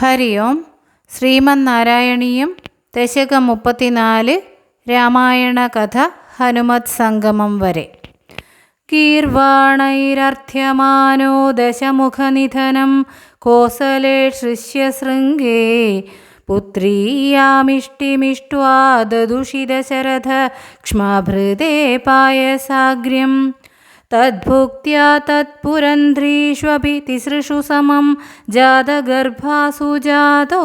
ഹരി ഓം ശ്രീമന്നാരായണീയം ദശകം മുപ്പത്തിനാല് രാമായണ കഥ ഹനുമത് സംഗമം വരെ. കീർവാണൈരർത്ഥ്യമാനോ ദശമുഖനിധനം കോസലേ ശിഷ്യശൃംഗേ പുത്രീയാമിഷ്ടിമിഷ്ട്വാ ദദുഷിതശരഥ ക്ഷ്മാഭൃതേ പായസാഗ്ര്യം. തദ്ഭുക്ത്യാ തത്പുരന്ധ്രീഷ്വപി തിസൃഷു സമം ജാതഗർഭാസു ജാതോ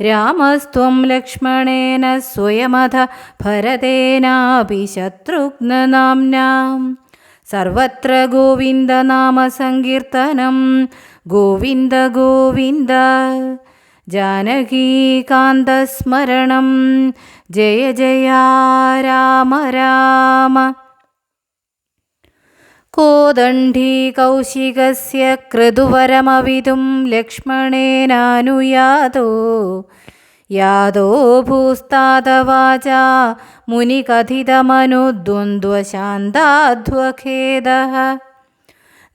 രാമസ്ത്വം ലക്ഷ്മണേന സ്വയമഥ ഭരതേനാപി ശത്രുഘ്നനാംനാം സർവത്ര ഗോവിന്ദനാമസങ്കീർത്തനം ഗോവിന്ദ ഗോവിന്ദ ജാനകീകാന്തസ്മരണം ജയ ജയ രാമ രാമ कोदण्डीकौशिकस्य क्रदुवरमविदुं लक्ष्मणेनानुयातो यादो भूस्तादवाचा मुनिकथितमनुद्वन्द्वशान्ताध्वखेदः।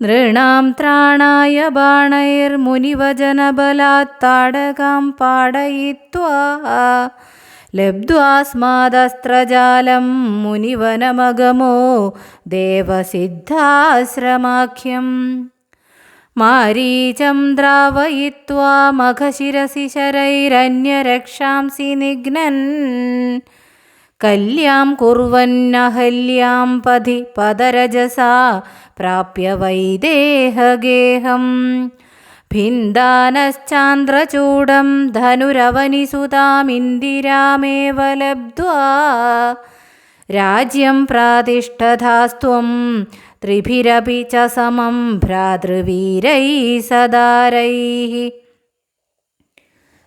नृणां त्राणाय बाणैर्मुनिवजनबलात्ताडकां पाडयित्वा लब्ध्वास्मादस्त्रजालं मुनिवनमगमो देवसिद्धाश्रमाख्यम् मारीचं द्रावयित्वा मघशिरसि शरैरन्यरक्षांसि निघ्नन्। कल्यां कुर्वन्नहल्यां पधि पदरजसा प्राप्य वैदेहगेहम् വൈദേഹഗേഹം ഭിന്ദാനശ്ചാന്ദ്രചൂഡം ധനുരവനിസുതാമിന്ദിരാമേവ ലബ്ധ്വാ രാജ്യം പ്രാതിഷ്ഠതാസ്ത്വം ത്രിഭിരപി ച സമം ഭ്രാതൃവീരൈ സദാരൈः.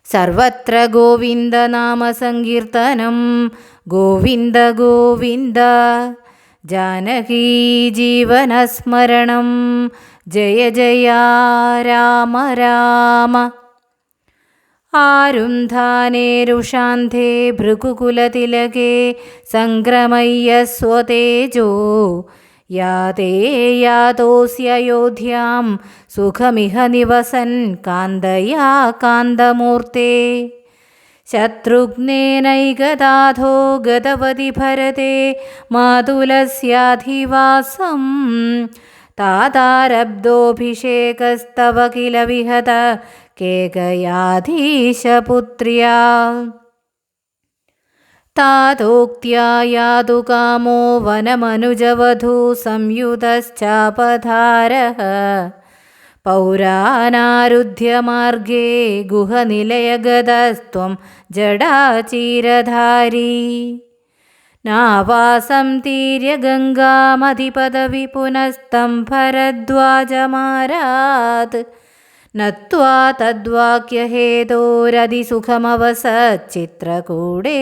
സർവത്ര ഗോവിന്ദനാമസങ്കീർത്തനം ഗോവിന്ദ ഗോവിന്ദ. ജാനകീജീവനസ്മരണം ജയ ജയ രാമ രാമ. ആരുന്ധാനേരുഷാന്ധേ ഭൃഗുകുലതിലകേ സംക്രമയ്യ സ്വതേജോ. യാതേ യാതോസ്യയോധ്യാം സുഖമിഹ നിവസൻ കാന്തയാ കാന്തമൂർത്തേ. ശത്രുഘ്നേനൈകദാധോ ഗതവതി ഭരതേ മാതുലസ്യാധിവാസം तादारब्धोऽभिषेकस्तव किल विहत केकयाधीशपुत्र्या। तादोक्त्या यादुकामो वनमनुजवधू संयुतश्चापधारः पौरानारुध्यमार्गे गुहनिलयगदस्त्वं जडाचीरधारी। ജഡാചീരധാരീ നാവാസം തീര്യ ഗംഗാമധിപദവി പുനസ്തം ഭരദ്വാജമാരാത് നത്വാ തദ്വാക്യഹേതോരതിസുഖമവസച്ചിത്രകൂടേ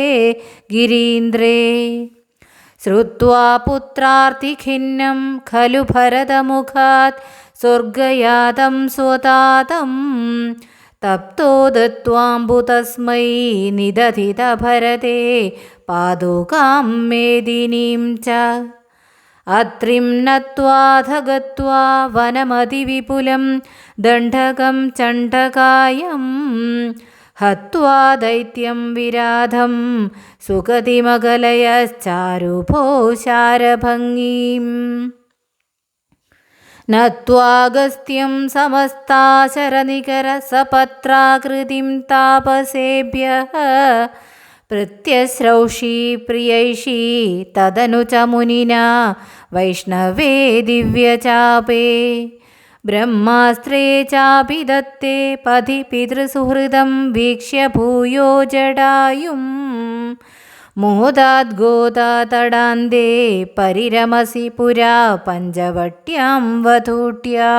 ഗിരീന്ദ്രേ. ശ്രുത്വാ പുത്രാർത്തിഖിന്നം ഖലു ഭരതമുഖാത് സ്വർഗയാതം तप्तो दत्वाम्बु तस्मै निदधित पादुकां मेदिनीं च। अत्रिं नत्वाथ गत्वा वनमतिविपुलं दण्डकं चण्डकायं हत्वा दैत्यं विराधं सुगतिमगलयश्चारुभो शारभङ्गीम् नत्वाऽगस्त्यं समस्ताशरनिकरसपत्राकृतिं तापसेभ्यः प्रत्यश्रौषि प्रियैषी तदनु च मुनिना वैष्णवे दिव्यचापे। ब्रह्मास्त्रे चापि दत्ते पथि पितृसुहृदं वीक्ष्य भूयो जडायुम्। ജടായും മോദാദ്ഗോദാതടാന്തേ പരിരമസി പുരാ പഞ്ചവട്യാം വധൂട്യാ.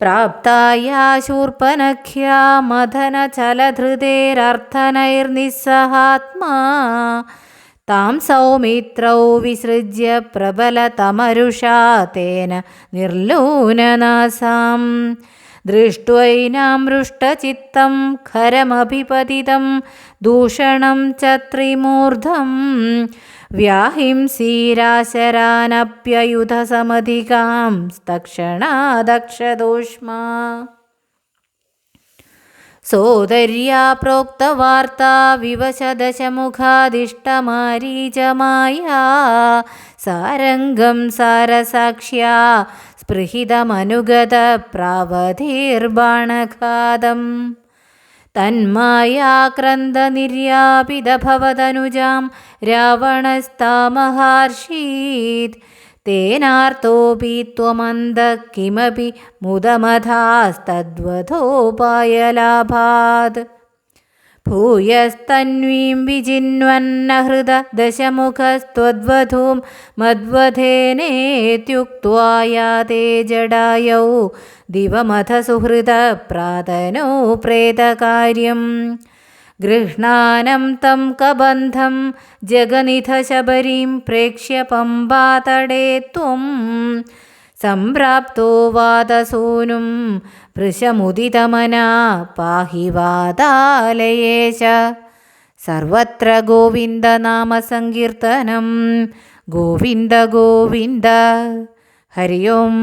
പ്രാപ്തായാ ശൂർപ്പനഖ്യാ മഥനചലധൃതേരർത്ഥനൈർനിസ്സഹാത്മാ താം സൗമിത്രൗ വിസൃജ്യ പ്രബലതമരുഷാ തേന दृष्ट्वैनामृष्टचित्तं खरमभिपतितं दूषणं च त्रिमूर्धं व्याहिंसीराशरानप्ययुधसमधिकां तक्षणादक्षदूष्मा सोदर्या प्रोक्तवार्ता विवचदशमुखादिष्टमारीचमाया सारङ्गं सारसाक्ष्या സാരസാക്ഷ്യാ സ്പൃഹിതമനുഗത പ്രാവധീർബാണഘാതം തന്മായാക്രന്ദനിര്യാപിതഭവതനുജാം രാവണസ്താമഹാർഷീത് തേനാർത്തോപി ത്വമന്ത കിമപി മുദമഥാസ്തദ്വധോപായലാഭാത് ഭൂയസ്തന്വീം വിജിന്വന്നഹൃദ ദശമുഖസ്ത്വദ്വധൂം മദ്വധേനേത്യുക്ത്വാ യാതേ ജഡായൗ ദിവമഥ സുഹൃത പ്രാതനോ പ്രേതകാര്യം ഗൃഹ്ണാനം തം കബന്ധം ജഗനിധ ശബരീം പ്രേക്ഷ്യ പമ്പാതടേ ത്വം സംപ്രാപ്തോ വാദസൂനും വൃഷമുദിതമനാ പാഹിവാദാലയേശ സർവത്ര ഗോവിന്ദനാമസങ്കീർത്തനം ഗോവിന്ദ ഗോവിന്ദ. ഹരി ഓം